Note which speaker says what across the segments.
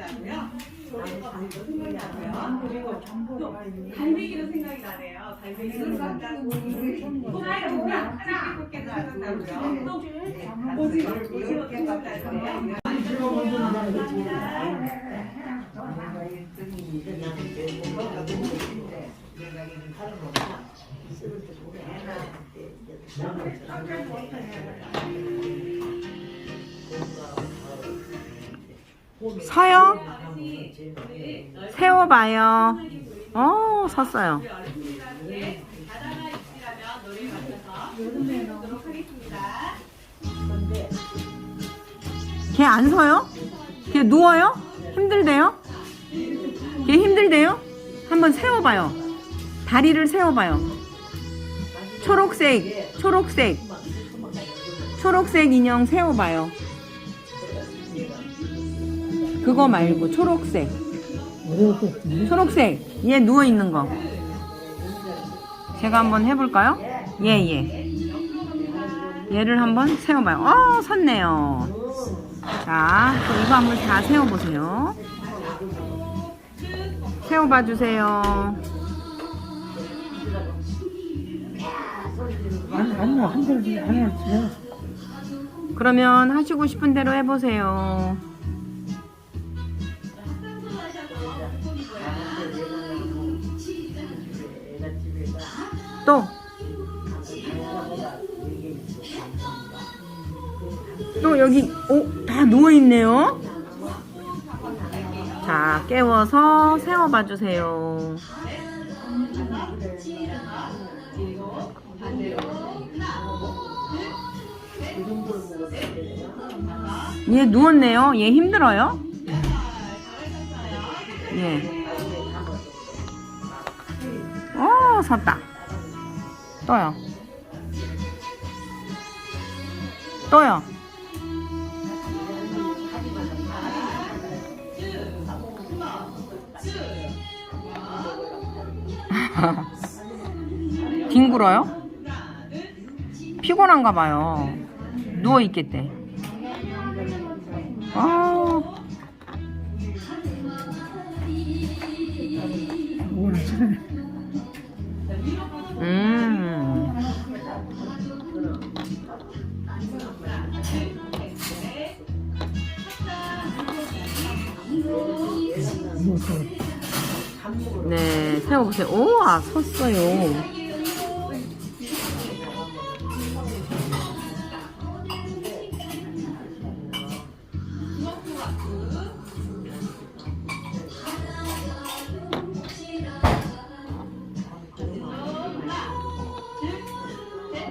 Speaker 1: 나고요. 조림도 생각이 나고요. 그리고 또 갈매기도 생각이 나네요. 갈매기도 생각나고 호랑이 보면 집게꽃게도 생각나고요. 또 오징어 오징어게 생각나는데요.
Speaker 2: 서요? 세워봐요. 어,
Speaker 1: 하겠습니다.
Speaker 2: 걔안 서요? 걔 누워요? 힘들대요? 걔 힘들대요? 한번 세워봐요. 다리를 세워봐요. 초록색, 초록색, 초록색 인형 세워봐요. 그거 말고 초록색. 초록색. 얘 누워 있는 거. 제가 한번 해볼까요? 예, 예. 얘를 한번 세워봐요. 어, 섰네요. 자, 또 이거 한번 다 세워보세요. 세워봐 주세요.
Speaker 3: 아니, 아니야, 한 달, 하나 줘.
Speaker 2: 그러면 하시고 싶은 대로 해보세요. 또. 또 여기, 오, 다 누워있네요. 자, 깨워서 세워봐 주세요. 얘 누웠네요. 얘 힘들어요? 예. 어, 섰다. 또요. 또요. 뒹굴어요? 피곤한가 봐요. 누워 있겠대. 아, 음.
Speaker 3: 뭐 또,
Speaker 2: 네, 세워보세요. 우와, 섰어요.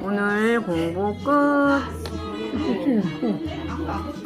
Speaker 2: 오늘 공부 끝.